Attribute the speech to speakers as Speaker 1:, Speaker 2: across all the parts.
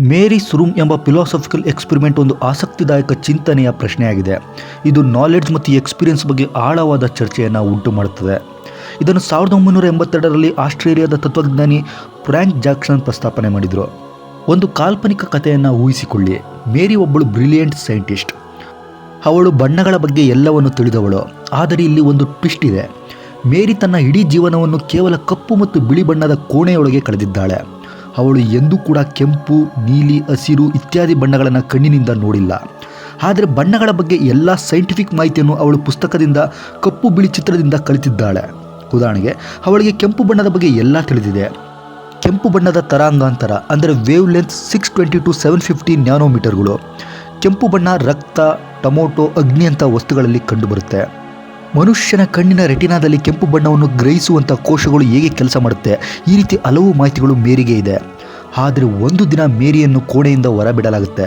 Speaker 1: ಮೇರಿ ಸುರುಮ್ ಎಂಬ philosophical experiment ಒಂದು ಆಸಕ್ತಿದಾಯಕ ಚಿಂತನೆಯ ಪ್ರಶ್ನೆಯಾಗಿದೆ. ಇದು ನಾಲೆಡ್ಜ್ ಮತ್ತು ಎಕ್ಸ್ಪೀರಿಯನ್ಸ್ ಬಗ್ಗೆ ಆಳವಾದ ಚರ್ಚೆಯನ್ನು ಉಂಟು ಮಾಡುತ್ತದೆ. ಇದನ್ನು ಸಾವಿರದ ಒಂಬೈನೂರ ಎಂಬತ್ತೆರಡರಲ್ಲಿ ಆಸ್ಟ್ರೇಲಿಯಾದ ತತ್ವಜ್ಞಾನಿ ಫ್ರ್ಯಾಂಕ್ ಜಾಕ್ಸನ್ ಪ್ರಸ್ತಾಪನೆ ಮಾಡಿದರು. ಒಂದು ಕಾಲ್ಪನಿಕ ಕಥೆಯನ್ನು ಊಹಿಸಿಕೊಳ್ಳಿ. ಮೇರಿ ಒಬ್ಬಳು ಬ್ರಿಲಿಯಂಟ್ ಸೈಂಟಿಸ್ಟ್. ಅವಳು ಬಣ್ಣಗಳ ಬಗ್ಗೆ ಎಲ್ಲವನ್ನು ತಿಳಿದವಳು. ಆದರೆ ಇಲ್ಲಿ ಒಂದು ಟ್ವಿಸ್ಟ್ ಇದೆ. ಮೇರಿ ತನ್ನ ಇಡೀ ಜೀವನವನ್ನು ಕೇವಲ ಕಪ್ಪು ಮತ್ತು ಬಿಳಿ ಬಣ್ಣದ ಕೋಣೆಯೊಳಗೆ ಕಳೆದಿದ್ದಾಳೆ. ಅವಳು ಎಂದೂ ಕೂಡ ಕೆಂಪು, ನೀಲಿ, ಹಸಿರು ಇತ್ಯಾದಿ ಬಣ್ಣಗಳನ್ನು ಕಣ್ಣಿನಿಂದ ನೋಡಿಲ್ಲ. ಆದರೆ ಬಣ್ಣಗಳ ಬಗ್ಗೆ ಎಲ್ಲ ಸೈಂಟಿಫಿಕ್ ಮಾಹಿತಿಯನ್ನು ಅವಳು ಪುಸ್ತಕದಿಂದ, ಕಪ್ಪು ಬಿಳಿ ಚಿತ್ರದಿಂದ ಕಲಿತಿದ್ದಾಳೆ. ಉದಾಹರಣೆಗೆ, ಅವಳಿಗೆ ಕೆಂಪು ಬಣ್ಣದ ಬಗ್ಗೆ ಎಲ್ಲ ತಿಳಿದಿದೆ. ಕೆಂಪು ಬಣ್ಣದ ತರಾಂಗಾಂತರ, ಅಂದರೆ wavelength six twenty to seven fifty ನ್ಯಾನೋಮೀಟರ್ಗಳು ಕೆಂಪು ಬಣ್ಣ ರಕ್ತ, ಟೊಮೊಟೊ, ಅಗ್ನಿ ಅಂತ ವಸ್ತುಗಳಲ್ಲಿ ಕಂಡುಬರುತ್ತೆ. ಮನುಷ್ಯನ ಕಣ್ಣಿನ ರೆಟಿನಾದಲ್ಲಿ ಕೆಂಪು ಬಣ್ಣವನ್ನು ಗ್ರಹಿಸುವಂಥ ಕೋಶಗಳು ಹೇಗೆ ಕೆಲಸ ಮಾಡುತ್ತೆ? ಈ ರೀತಿ ಹಲವು ಮಾಹಿತಿಗಳು ಮೇರಿಗೆ ಇದೆ. ಆದರೆ ಒಂದು ದಿನ ಮೇರಿಯನ್ನು ಕೋಣೆಯಿಂದ ಹೊರಬಿಡಲಾಗುತ್ತೆ.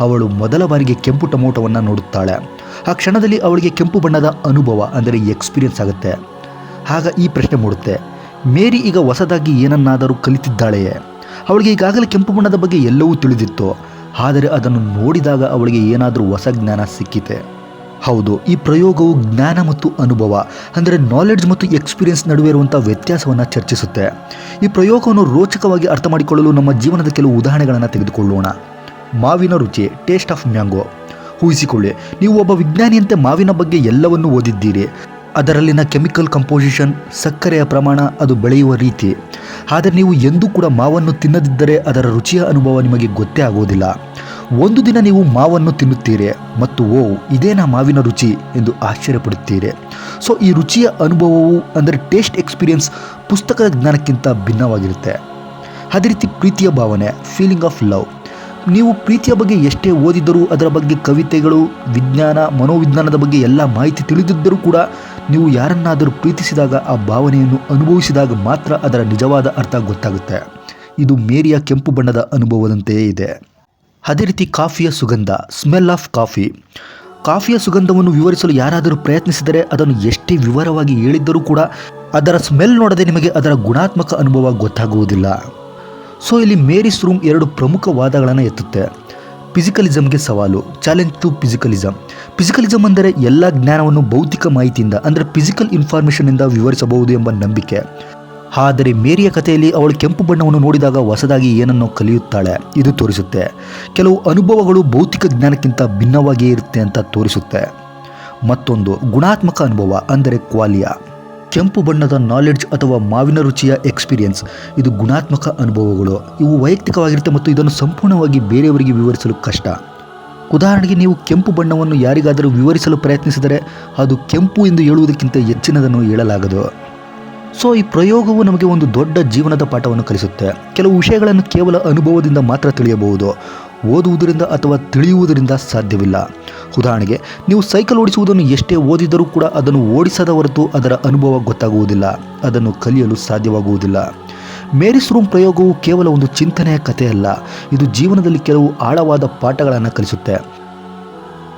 Speaker 1: ಅವಳು ಮೊದಲ ಬಾರಿಗೆ ಕೆಂಪು ಟೊಮೊಟೊವನ್ನು ನೋಡುತ್ತಾಳೆ. ಆ ಕ್ಷಣದಲ್ಲಿ ಅವಳಿಗೆ ಕೆಂಪು ಬಣ್ಣದ ಅನುಭವ, ಅಂದರೆ ಎಕ್ಸ್ಪೀರಿಯನ್ಸ್ ಆಗುತ್ತೆ. ಆಗ ಈ ಪ್ರಶ್ನೆ ಮೂಡುತ್ತೆ. ಮೇರಿ ಈಗ ಹೊಸದಾಗಿ ಏನನ್ನಾದರೂ ಕಲಿತಿದ್ದಾಳೆಯೇ? ಅವಳಿಗೆ ಈಗಾಗಲೇ ಕೆಂಪು ಬಣ್ಣದ ಬಗ್ಗೆ ಎಲ್ಲವೂ ತಿಳಿದಿತ್ತು. ಆದರೆ ಅದನ್ನು ನೋಡಿದಾಗ ಅವಳಿಗೆ ಏನಾದರೂ ಹೊಸ ಜ್ಞಾನ ಸಿಕ್ಕಿತೆ. ಹೌದು, ಈ ಪ್ರಯೋಗವು ಜ್ಞಾನ ಮತ್ತು ಅನುಭವ, ಅಂದರೆ ನಾಲೆಡ್ಜ್ ಮತ್ತು ಎಕ್ಸ್ಪೀರಿಯನ್ಸ್ ನಡುವೆ ಇರುವಂಥ ವ್ಯತ್ಯಾಸವನ್ನು ಚರ್ಚಿಸುತ್ತೆ. ಈ ಪ್ರಯೋಗವನ್ನು ರೋಚಕವಾಗಿ ಅರ್ಥ ಮಾಡಿಕೊಳ್ಳಲು ನಮ್ಮ ಜೀವನದ ಕೆಲವು ಉದಾಹರಣೆಗಳನ್ನು ತೆಗೆದುಕೊಳ್ಳೋಣ. ಮಾವಿನ ರುಚಿ ಟೇಸ್ಟ್ ಆಫ್ ಮ್ಯಾಂಗೋ ಊಹಿಸಿಕೊಳ್ಳಿ, ನೀವು ಒಬ್ಬ ವಿಜ್ಞಾನಿಯಂತೆ ಮಾವಿನ ಬಗ್ಗೆ ಎಲ್ಲವನ್ನೂ ಓದಿದ್ದೀರಿ. ಅದರಲ್ಲಿನ ಕೆಮಿಕಲ್ ಕಂಪೋಸಿಷನ್ ಸಕ್ಕರೆಯ ಪ್ರಮಾಣ, ಅದು ಬೆಳೆಯುವ ರೀತಿ. ಆದರೆ ನೀವು ಎಂದೂ ಕೂಡ ಮಾವನ್ನು ತಿನ್ನದಿದ್ದರೆ ಅದರ ರುಚಿಯ ಅನುಭವ ನಿಮಗೆ ಗೊತ್ತೇ ಆಗುವುದಿಲ್ಲ. ಒಂದು ದಿನ ನೀವು ಮಾವನ್ನು ತಿನ್ನುತ್ತೀರಿ ಮತ್ತು ಓ ಇದೇನಾ ಮಾವಿನ ರುಚಿ ಎಂದು ಆಶ್ಚರ್ಯಪಡುತ್ತೀರಿ. ಸೊ, ಈ ರುಚಿಯ ಅನುಭವವು ಅಂದರೆ ಟೇಸ್ಟ್ ಎಕ್ಸ್ಪೀರಿಯನ್ಸ್ ಪುಸ್ತಕದ ಜ್ಞಾನಕ್ಕಿಂತ ಭಿನ್ನವಾಗಿರುತ್ತೆ. ಅದೇ ರೀತಿ ಪ್ರೀತಿಯ ಭಾವನೆ ಫೀಲಿಂಗ್ ಆಫ್ ಲವ್ ನೀವು ಪ್ರೀತಿಯ ಬಗ್ಗೆ ಎಷ್ಟೇ ಓದಿದ್ದರೂ ಅದರ ಬಗ್ಗೆ ಕವಿತೆಗಳು, ವಿಜ್ಞಾನ, ಮನೋವಿಜ್ಞಾನದ ಬಗ್ಗೆ ಎಲ್ಲ ಮಾಹಿತಿ ತಿಳಿದಿದ್ದರೂ ಕೂಡ ನೀವು ಯಾರನ್ನಾದರೂ ಪ್ರೀತಿಸಿದಾಗ ಆ ಭಾವನೆಯನ್ನು ಅನುಭವಿಸಿದಾಗ ಮಾತ್ರ ಅದರ ನಿಜವಾದ ಅರ್ಥ ಗೊತ್ತಾಗುತ್ತೆ. ಇದು ಮೇರಿಯ ಕೆಂಪು ಬಣ್ಣದ ಅನುಭವದಂತೆಯೇ ಇದೆ. ಅದೇ ರೀತಿ ಕಾಫಿಯ ಸುಗಂಧ ಸ್ಮೆಲ್ ಆಫ್ ಕಾಫಿ ಕಾಫಿಯ ಸುಗಂಧವನ್ನು ವಿವರಿಸಲು ಯಾರಾದರೂ ಪ್ರಯತ್ನಿಸಿದರೆ ಅದನ್ನು ಎಷ್ಟೇ ವಿವರವಾಗಿ ಹೇಳಿದ್ದರೂ ಕೂಡ ಅದರ ಸ್ಮೆಲ್ ನೋಡದೆ ನಿಮಗೆ ಅದರ ಗುಣಾತ್ಮಕ ಅನುಭವ ಗೊತ್ತಾಗುವುದಿಲ್ಲ. ಸೊ ಇಲ್ಲಿ ಮೇರಿಸ್ ರೂಮ್ ಎರಡು ಪ್ರಮುಖ ವಾದಗಳನ್ನು ಎತ್ತುತ್ತೆ. ಫಿಸಿಕಲಿಸಮ್ಗೆ ಸವಾಲು ಚಾಲೆಂಜ್ ಟು ಫಿಸಿಕಲಿಸಮ್ ಫಿಸಿಕಲಿಸಮ್ ಅಂದರೆ ಎಲ್ಲ ಜ್ಞಾನವನ್ನು ಭೌತಿಕ ಮಾಹಿತಿಯಿಂದ, ಅಂದರೆ ಫಿಸಿಕಲ್ ಇನ್ಫಾರ್ಮೇಷನ್ನಿಂದ ವಿವರಿಸಬಹುದು ಎಂಬ ನಂಬಿಕೆ. ಆದರೆ ಮೇರಿಯ ಕಥೆಯಲ್ಲಿ ಅವಳು ಕೆಂಪು ಬಣ್ಣವನ್ನು ನೋಡಿದಾಗ ಹೊಸದಾಗಿ ಏನನ್ನು ಕಲಿಯುತ್ತಾಳೆ. ಇದು ತೋರಿಸುತ್ತೆ. ಕೆಲವು ಅನುಭವಗಳು ಭೌತಿಕ ಜ್ಞಾನಕ್ಕಿಂತ ಭಿನ್ನವಾಗಿಯೇ ಇರುತ್ತೆ ಅಂತ ತೋರಿಸುತ್ತೆ. ಮತ್ತೊಂದು, ಗುಣಾತ್ಮಕ ಅನುಭವ, ಅಂದರೆ ಕ್ವಾಲಿಯಾ. ಕೆಂಪು ಬಣ್ಣದ ನಾಲೆಡ್ಜ್ ಅಥವಾ ಮಾವಿನ ರುಚಿಯ ಎಕ್ಸ್ಪೀರಿಯನ್ಸ್ ಇದು ಗುಣಾತ್ಮಕ ಅನುಭವಗಳು. ಇವು ವೈಯಕ್ತಿಕವಾಗಿರುತ್ತೆ ಮತ್ತು ಇದನ್ನು ಸಂಪೂರ್ಣವಾಗಿ ಬೇರೆಯವರಿಗೆ ವಿವರಿಸಲು ಕಷ್ಟ. ಉದಾಹರಣೆಗೆ, ನೀವು ಕೆಂಪು ಬಣ್ಣವನ್ನು ಯಾರಿಗಾದರೂ ವಿವರಿಸಲು ಪ್ರಯತ್ನಿಸಿದರೆ, ಅದು ಕೆಂಪು ಎಂದು ಹೇಳುವುದಕ್ಕಿಂತ ಹೆಚ್ಚಿನದನ್ನು ಹೇಳಲಾಗದು. ಸೊ ಈ ಪ್ರಯೋಗವು ನಮಗೆ ಒಂದು ದೊಡ್ಡ ಜೀವನದ ಪಾಠವನ್ನು ಕಲಿಸುತ್ತೆ. ಕೆಲವು ವಿಷಯಗಳನ್ನು ಕೇವಲ ಅನುಭವದಿಂದ ಮಾತ್ರ ತಿಳಿಯಬಹುದು. ಓದುವುದರಿಂದ ಅಥವಾ ತಿಳಿಯುವುದರಿಂದ ಸಾಧ್ಯವಿಲ್ಲ. ಉದಾಹರಣೆಗೆ, ನೀವು ಸೈಕಲ್ ಓಡಿಸುವುದನ್ನು ಎಷ್ಟೇ ಓದಿದರೂ ಕೂಡ ಅದನ್ನು ಓಡಿಸದ ಹೊರತು ಅದರ ಅನುಭವ ಗೊತ್ತಾಗುವುದಿಲ್ಲ. ಅದನ್ನು ಕಲಿಯಲು ಸಾಧ್ಯವಾಗುವುದಿಲ್ಲ. ಮೇರಿಸ್ ರೂಮ್ ಪ್ರಯೋಗವು ಕೇವಲ ಒಂದು ಚಿಂತನೆಯ ಕಥೆಯಲ್ಲ. ಇದು ಜೀವನದಲ್ಲಿ ಕೆಲವು ಆಳವಾದ ಪಾಠಗಳನ್ನು ಕಲಿಸುತ್ತೆ.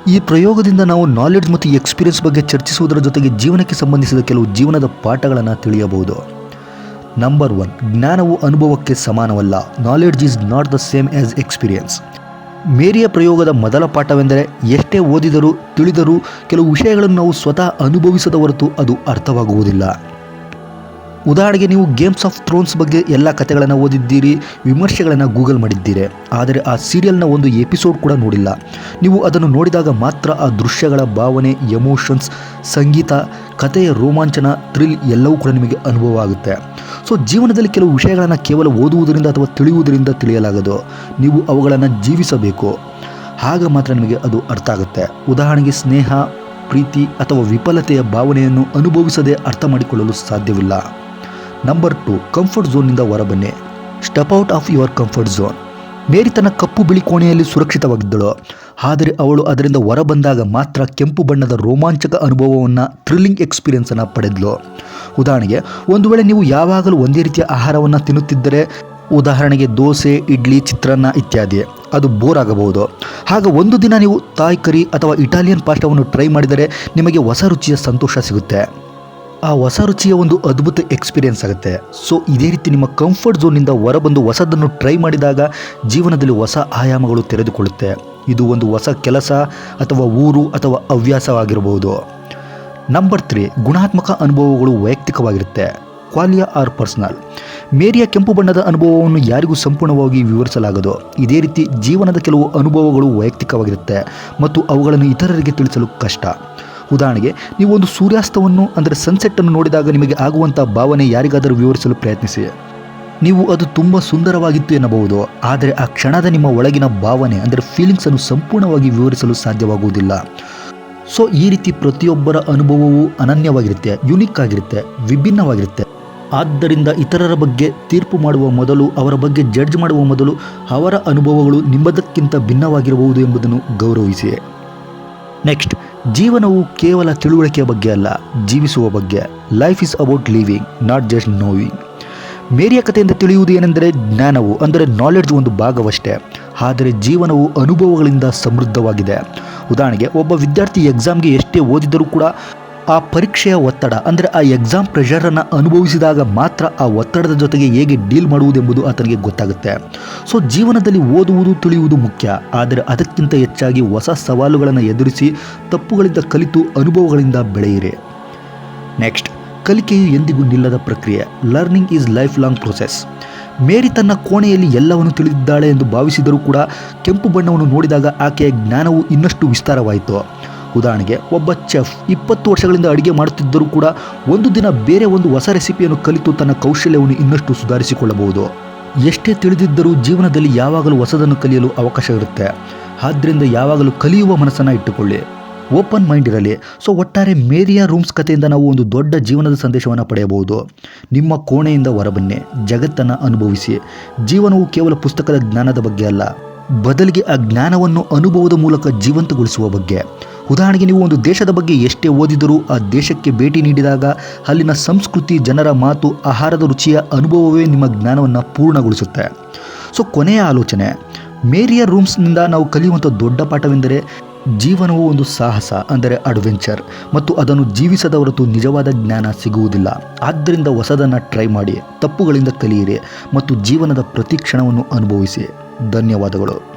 Speaker 1: ಈ ಪ್ರಯೋಗದಿಂದ ನಾವು ನಾಲೆಡ್ಜ್ ಮತ್ತು ಎಕ್ಸ್ಪೀರಿಯನ್ಸ್ ಬಗ್ಗೆ ಚರ್ಚಿಸುವುದರ ಜೊತೆಗೆ ಜೀವನಕ್ಕೆ ಸಂಬಂಧಿಸಿದ ಕೆಲವು ಜೀವನದ ಪಾಠಗಳನ್ನು ತಿಳಿಯಬಹುದು. ನಂಬರ್ ಒನ್ ಜ್ಞಾನವು ಅನುಭವಕ್ಕೆ ಸಮಾನವಲ್ಲ. Knowledge is not the same as experience ಮೇರಿಯ ಪ್ರಯೋಗದ ಮೊದಲ ಪಾಠವೆಂದರೆ, ಎಷ್ಟೇ ಓದಿದರೂ, ತಿಳಿದರೂ, ಕೆಲವು ವಿಷಯಗಳನ್ನು ನಾವು ಸ್ವತಃ ಅನುಭವಿಸದ ಹೊರತು ಅದು ಅರ್ಥವಾಗುವುದಿಲ್ಲ. ಉದಾಹರಣೆಗೆ ನೀವು ಗೇಮ್ಸ್ ಆಫ್ ಥ್ರೋನ್ಸ್ ಬಗ್ಗೆ ಎಲ್ಲ ಕಥೆಗಳನ್ನು ಓದಿದ್ದೀರಿ, ವಿಮರ್ಶೆಗಳನ್ನು ಗೂಗಲ್ ಮಾಡಿದ್ದೀರಿ, ಆದರೆ ಆ ಸೀರಿಯಲ್ನ ಒಂದು ಎಪಿಸೋಡ್ ಕೂಡ ನೋಡಿಲ್ಲ. ನೀವು ಅದನ್ನು ನೋಡಿದಾಗ ಮಾತ್ರ ಆ ದೃಶ್ಯಗಳ ಭಾವನೆ ಎಮೋಷನ್ಸ್ ಸಂಗೀತ, ಕಥೆಯ ರೋಮಾಂಚನ ಥ್ರಿಲ್ ಎಲ್ಲವೂ ಕೂಡ ನಿಮಗೆ ಅನುಭವ ಆಗುತ್ತೆ. ಸೊ ಜೀವನದಲ್ಲಿ ಕೆಲವು ವಿಷಯಗಳನ್ನು ಕೇವಲ ಓದುವುದರಿಂದ ಅಥವಾ ತಿಳಿಯುವುದರಿಂದ ತಿಳಿಯಲಾಗದು. ನೀವು ಅವುಗಳನ್ನು ಜೀವಿಸಬೇಕು. ಆಗ ಮಾತ್ರ ನಿಮಗೆ ಅದು ಅರ್ಥ ಆಗುತ್ತೆ. ಉದಾಹರಣೆಗೆ ಸ್ನೇಹ, ಪ್ರೀತಿ ಅಥವಾ ವಿಫಲತೆಯ ಭಾವನೆಯನ್ನು ಅನುಭವಿಸದೆ ಅರ್ಥ ಮಾಡಿಕೊಳ್ಳಲು ಸಾಧ್ಯವಿಲ್ಲ. ನಂಬರ್ ಟು ಕಂಫರ್ಟ್ ಝೋನ್ನಿಂದ ಹೊರಬನ್ನಿ step out of your comfort zone Mary ತನ್ನ ಕಪ್ಪು ಬಿಳಿ ಕೋಣೆಯಲ್ಲಿ ಸುರಕ್ಷಿತವಾಗಿದ್ದಳು. ಆದರೆ ಅವಳು ಅದರಿಂದ ಹೊರಬಂದಾಗ ಮಾತ್ರ ಕೆಂಪು ಬಣ್ಣದ ರೋಮಾಂಚಕ ಅನುಭವವನ್ನು ಥ್ರಿಲ್ಲಿಂಗ್ ಎಕ್ಸ್ಪೀರಿಯನ್ಸನ್ನು ಪಡೆದಳು ಉದಾಹರಣೆಗೆ, ಒಂದು ವೇಳೆ ನೀವು ಯಾವಾಗಲೂ ಒಂದೇ ರೀತಿಯ ಆಹಾರವನ್ನು ತಿನ್ನುತ್ತಿದ್ದರೆ, ಉದಾಹರಣೆಗೆ ದೋಸೆ, ಇಡ್ಲಿ, ಚಿತ್ರಾನ್ನ ಇತ್ಯಾದಿ, ಅದು ಬೋರ್ ಆಗಬಹುದು. ಆಗ ಒಂದು ದಿನ ನೀವು ತಾಯ್ ಕರಿ ಅಥವಾ ಇಟಾಲಿಯನ್ ಪಾಸ್ಟವನ್ನು ಟ್ರೈ ಮಾಡಿದರೆ ನಿಮಗೆ ಹೊಸ ರುಚಿಯ ಸಂತೋಷ ಸಿಗುತ್ತೆ. ಆ ಹೊಸ ರುಚಿಯ ಒಂದು ಅದ್ಭುತ ಎಕ್ಸ್ಪೀರಿಯನ್ಸ್ ಆಗುತ್ತೆ. ಸೊ ಇದೇ ರೀತಿ ನಿಮ್ಮ ಕಂಫರ್ಟ್ ಝೋನಿಂದ ಹೊರಬಂದು ಹೊಸದನ್ನು ಟ್ರೈ ಮಾಡಿದಾಗ ಜೀವನದಲ್ಲಿ ಹೊಸ ಆಯಾಮಗಳು ತೆರೆದುಕೊಳ್ಳುತ್ತೆ. ಇದು ಒಂದು ಹೊಸ ಕೆಲಸ ಅಥವಾ ಊರು ಅಥವಾ ಹವ್ಯಾಸವಾಗಿರಬಹುದು ನಂಬರ್ ತ್ರೀ ಗುಣಾತ್ಮಕ ಅನುಭವಗಳು ವೈಯಕ್ತಿಕವಾಗಿರುತ್ತೆ. ಕ್ವಾಲಿಯಾ ಆರ್ ಪರ್ಸನಲ್ ಮೇರಿಯ ಕೆಂಪು ಬಣ್ಣದ ಅನುಭವವನ್ನು ಯಾರಿಗೂ ಸಂಪೂರ್ಣವಾಗಿ ವಿವರಿಸಲಾಗದು. ಇದೇ ರೀತಿ ಜೀವನದ ಕೆಲವು ಅನುಭವಗಳು ವೈಯಕ್ತಿಕವಾಗಿರುತ್ತೆ ಮತ್ತು ಅವುಗಳನ್ನು ಇತರರಿಗೆ ತಿಳಿಸಲು ಕಷ್ಟ. ಉದಾಹರಣೆಗೆ, ನೀವು ಒಂದು ಸೂರ್ಯಾಸ್ತವನ್ನು, ಅಂದರೆ ಸನ್ಸೆಟ್ಟನ್ನು ನೋಡಿದಾಗ ನಿಮಗೆ ಆಗುವಂಥ ಭಾವನೆ ಯಾರಿಗಾದರೂ ವಿವರಿಸಲು ಪ್ರಯತ್ನಿಸಿ. ನೀವು ಅದು ತುಂಬ ಸುಂದರವಾಗಿತ್ತು ಎನ್ನಬಹುದು, ಆದರೆ ಆ ಕ್ಷಣದ ನಿಮ್ಮ ಒಳಗಿನ ಭಾವನೆ, ಅಂದರೆ ಫೀಲಿಂಗ್ಸನ್ನು ಸಂಪೂರ್ಣವಾಗಿ ವಿವರಿಸಲು ಸಾಧ್ಯವಾಗುವುದಿಲ್ಲ. ಸೊ ಈ ರೀತಿ ಪ್ರತಿಯೊಬ್ಬರ ಅನುಭವವು ಅನನ್ಯವಾಗಿರುತ್ತೆ ಯುನಿಕ್ ಆಗಿರುತ್ತೆ, ವಿಭಿನ್ನವಾಗಿರುತ್ತೆ. ಆದ್ದರಿಂದ ಇತರರ ಬಗ್ಗೆ ತೀರ್ಪು ಮಾಡುವ ಮೊದಲು, ಅವರ ಬಗ್ಗೆ ಜಡ್ಜ್ ಮಾಡುವ ಮೊದಲು ಅವರ ಅನುಭವಗಳು ನಿಮ್ಮದಕ್ಕಿಂತ ಭಿನ್ನವಾಗಿರಬಹುದು ಎಂಬುದನ್ನು ಗೌರವಿಸಿ. ನೆಕ್ಸ್ಟ್ ಜೀವನವು ಕೇವಲ ತಿಳುವಳಿಕೆಯ ಬಗ್ಗೆ ಅಲ್ಲ, ಜೀವಿಸುವ ಬಗ್ಗೆ. Life is about living not just knowing ಮೇರಿಯ ಕಥೆಯಿಂದ ತಿಳಿಯುವುದು ಏನೆಂದರೆ ಜ್ಞಾನವು, ಅಂದರೆ ನಾಲೆಡ್ಜ್ ಒಂದು ಭಾಗವಷ್ಟೇ. ಆದರೆ ಜೀವನವು ಅನುಭವಗಳಿಂದ ಸಮೃದ್ಧವಾಗಿದೆ. ಉದಾಹರಣೆಗೆ, ಒಬ್ಬ ವಿದ್ಯಾರ್ಥಿ ಎಕ್ಸಾಮ್ಗೆ ಎಷ್ಟೇ ಓದಿದರೂ ಕೂಡ ಆ ಪರೀಕ್ಷೆಯ ಒತ್ತಡ, ಅಂದರೆ ಆ ಎಕ್ಸಾಮ್ ಪ್ರೆಷರನ್ನು ಅನುಭವಿಸಿದಾಗ ಮಾತ್ರ ಆ ಒತ್ತಡದ ಜೊತೆಗೆ ಹೇಗೆ ಡೀಲ್ ಮಾಡುವುದೆಂಬುದು ಆತನಿಗೆ ಗೊತ್ತಾಗುತ್ತೆ. ಸೊ ಜೀವನದಲ್ಲಿ ಓದುವುದು ತಿಳಿಯುವುದು ಮುಖ್ಯ, ಆದರೆ ಅದಕ್ಕಿಂತ ಹೆಚ್ಚಾಗಿ ಹೊಸ ಸವಾಲುಗಳನ್ನು ಎದುರಿಸಿ ತಪ್ಪುಗಳಿಂದ ಕಲಿತು ಅನುಭವಗಳಿಂದ ಬೆಳೆಯಿರಿ. ನೆಕ್ಸ್ಟ್ ಕಲಿಕೆಯು ಎಂದಿಗೂ ನಿಲ್ಲದ ಪ್ರಕ್ರಿಯೆ learning is lifelong process Mary ತನ್ನ ಕೋಣೆಯಲ್ಲಿ ಎಲ್ಲವನ್ನು ತಿಳಿದಿದ್ದಾಳೆ ಎಂದು ಭಾವಿಸಿದರೂ ಕೂಡ ಕೆಂಪು ಬಣ್ಣವನ್ನು ನೋಡಿದಾಗ ಆಕೆಯ ಜ್ಞಾನವು ಇನ್ನಷ್ಟು ವಿಸ್ತಾರವಾಯಿತು. ಉದಾಹರಣೆಗೆ ಒಬ್ಬ ಚೆಫ್ ಇಪ್ಪತ್ತು ವರ್ಷಗಳಿಂದ ಅಡುಗೆ ಮಾಡುತ್ತಿದ್ದರೂ ಕೂಡ ಒಂದು ದಿನ ಬೇರೆ ಒಂದು ಹೊಸ ರೆಸಿಪಿಯನ್ನು ಕಲಿತು ತನ್ನ ಕೌಶಲ್ಯವನ್ನು ಇನ್ನಷ್ಟು ಸುಧಾರಿಸಿಕೊಳ್ಳಬಹುದು. ಎಷ್ಟೇ ತಿಳಿದಿದ್ದರೂ ಜೀವನದಲ್ಲಿ ಯಾವಾಗಲೂ ಹೊಸದನ್ನು ಕಲಿಯಲು ಅವಕಾಶವಿರುತ್ತೆ. ಆದ್ದರಿಂದ ಯಾವಾಗಲೂ ಕಲಿಯುವ ಮನಸ್ಸನ್ನು ಇಟ್ಟುಕೊಳ್ಳಿ. ಓಪನ್ ಮೈಂಡ್ ಇರಲಿ. ಸೊ, ಒಟ್ಟಾರೆ ಮೇರಿಯಾ ರೂಮ್ಸ್ ಕಥೆಯಿಂದ ನಾವು ಒಂದು ದೊಡ್ಡ ಜೀವನದ ಸಂದೇಶವನ್ನು ಪಡೆಯಬಹುದು. ನಿಮ್ಮ ಕೋಣೆಯಿಂದ ಹೊರಬನ್ನಿ. ಜಗತ್ತನ್ನು ಅನುಭವಿಸಿ. ಜೀವನವು ಕೇವಲ ಪುಸ್ತಕದ ಜ್ಞಾನದ ಬಗ್ಗೆ ಅಲ್ಲ. ಬದಲಿಗೆ ಆ ಜ್ಞಾನವನ್ನು ಅನುಭವದ ಮೂಲಕ ಜೀವಂತಗೊಳಿಸುವ ಬಗ್ಗೆ. ಉದಾಹರಣೆಗೆ ನೀವು ಒಂದು ದೇಶದ ಬಗ್ಗೆ ಎಷ್ಟೇ ಓದಿದರೂ ಆ ದೇಶಕ್ಕೆ ಭೇಟಿ ನೀಡಿದಾಗ ಅಲ್ಲಿನ ಸಂಸ್ಕೃತಿ, ಜನರ ಮಾತು, ಆಹಾರದ ರುಚಿಯ ಅನುಭವವೇ ನಿಮ್ಮ ಜ್ಞಾನವನ್ನು ಪೂರ್ಣಗೊಳಿಸುತ್ತೆ. ಸೊ ಕೊನೆಯ ಆಲೋಚನೆ, ಮೇರಿಯ ರೂಮ್ಸ್ನಿಂದ ನಾವು ಕಲಿಯುವಂಥ ದೊಡ್ಡ ಪಾಠವೆಂದರೆ ಜೀವನವು ಒಂದು ಸಾಹಸ, ಅಂದರೆ ಅಡ್ವೆಂಚರ್, ಮತ್ತು ಅದನ್ನು ಜೀವಿಸದ ಹೊರತು ನಿಜವಾದ ಜ್ಞಾನ ಸಿಗುವುದಿಲ್ಲ. ಆದ್ದರಿಂದ ಹೊಸದನ್ನು ಟ್ರೈ ಮಾಡಿ, ತಪ್ಪುಗಳಿಂದ ಕಲಿಯಿರಿ, ಮತ್ತು ಜೀವನದ ಪ್ರತಿ ಕ್ಷಣವನ್ನು ಅನುಭವಿಸಿ. ಧನ್ಯವಾದಗಳು.